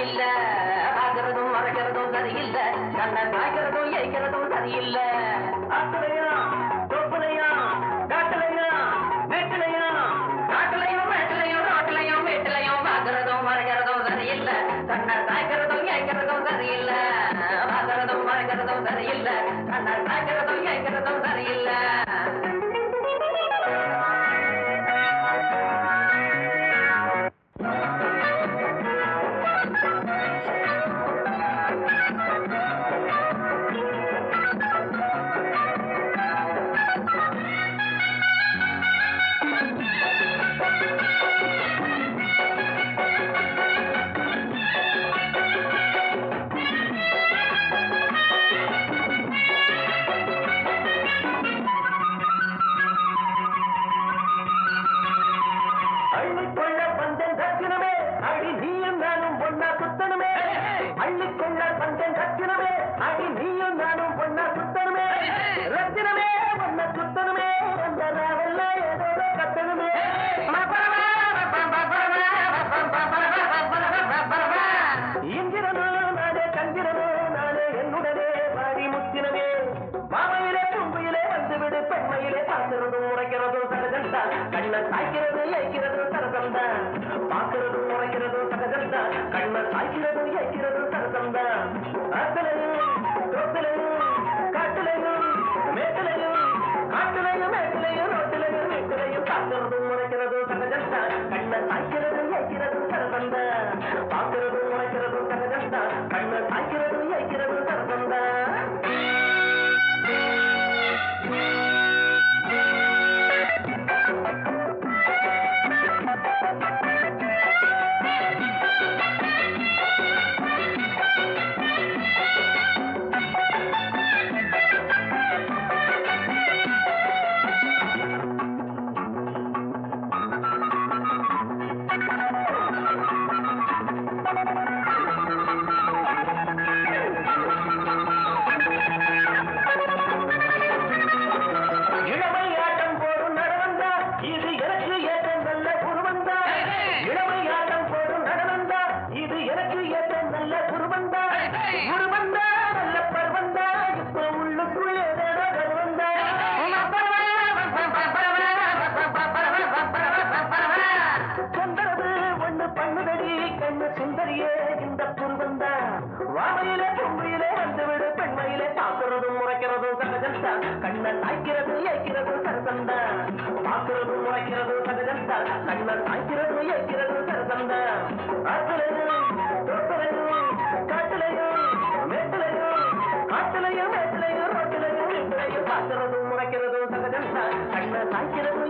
ಇಲ್ಲ சந்திரனே நானே என்னுடனே பாடி முத்தினவே மாமையிலே தும்பியிலே வந்துவிடு பெண்மையிலே பார்க்கிறதும் உரைக்கிறதும் சடகம் தான். கண்ணை சாய்க்கிறது ஏய்க்கிறதும் சரசம் தான். பார்க்கிறதும் உரைக்கிறதும் சடகம் தான். கண்ணை சாய்க்கிறதும் ஏய்க்கிறதும் கத்துறதும் முறைக்கிறதும் சகஜம். தான் கண்ணை சாய்க்கிறது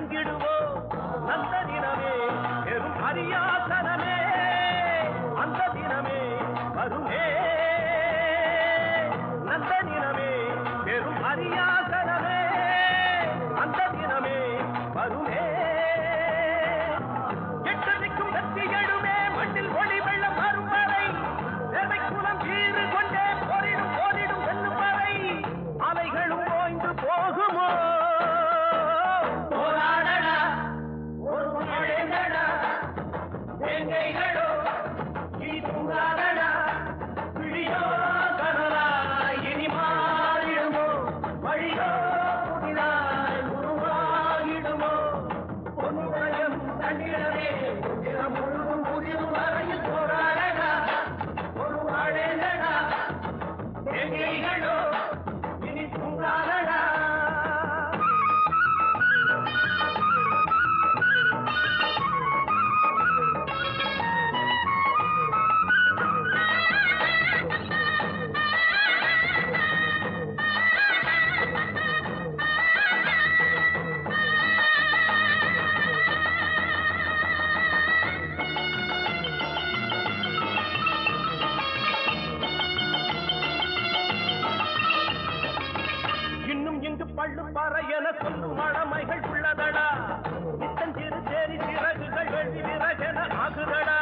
பங்கிடும் பள்ளுப்பாறை என சொல்லும் மழமைகள் உள்ளதடா. இத்தஞ்சிறு சேரி சிறகுகள் வெள்ளி விறகென ஆகுதடா.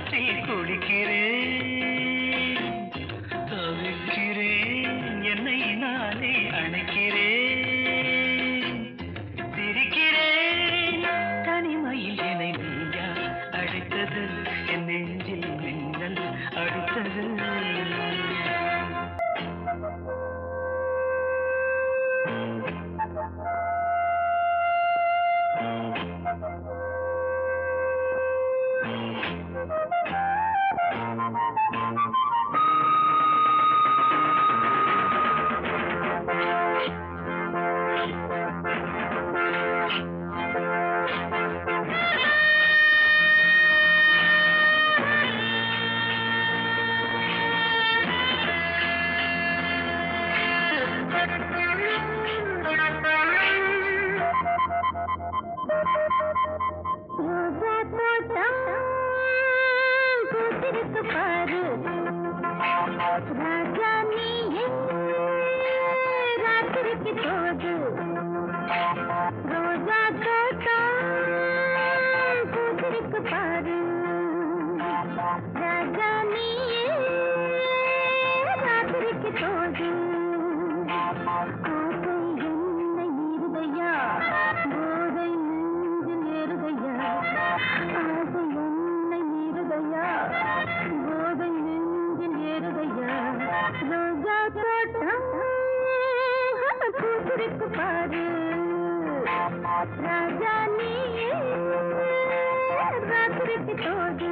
வெந்நீராற்றில் குடிக்கிறேன் छोड़ दे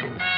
Thank you.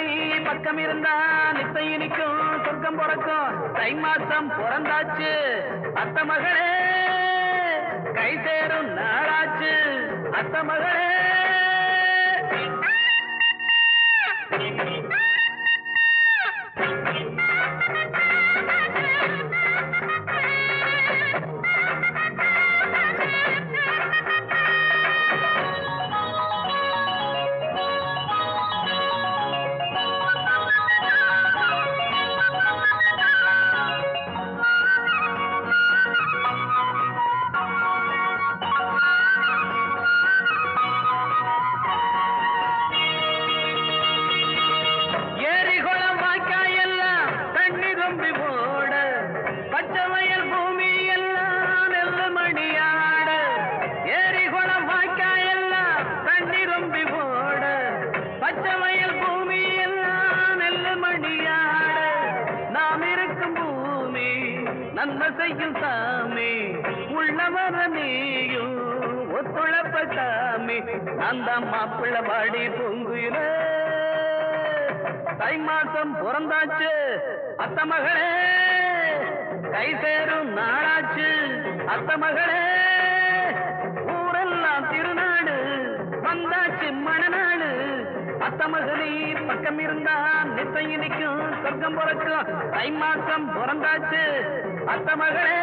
அத்த பக்கம் இருந்தா நித்த இனிக்கும் சொர்க்கம் பிறக்கும். தை மாசம் பிறந்தாச்சு. அத்த மகளே கை சேரும் நாளாச்சு. அத்த மகளே. அந்த மாப்பிள்ள வாடி பொங்குயிலே. தை மாசம் பிறந்தாச்சு அத்த மகளே. கை சேரும் நாளாச்சு அத்த மகளே. ஊரெல்லாம் திருநாடு வந்தாச்சு மணநாடு. அத்த மகளே பக்கம் இருந்தா நித்தம் இனிக்கும் சொர்க்கம் பிறக்கும். தை மாசம் பிறந்தாச்சு அத்த மகளே.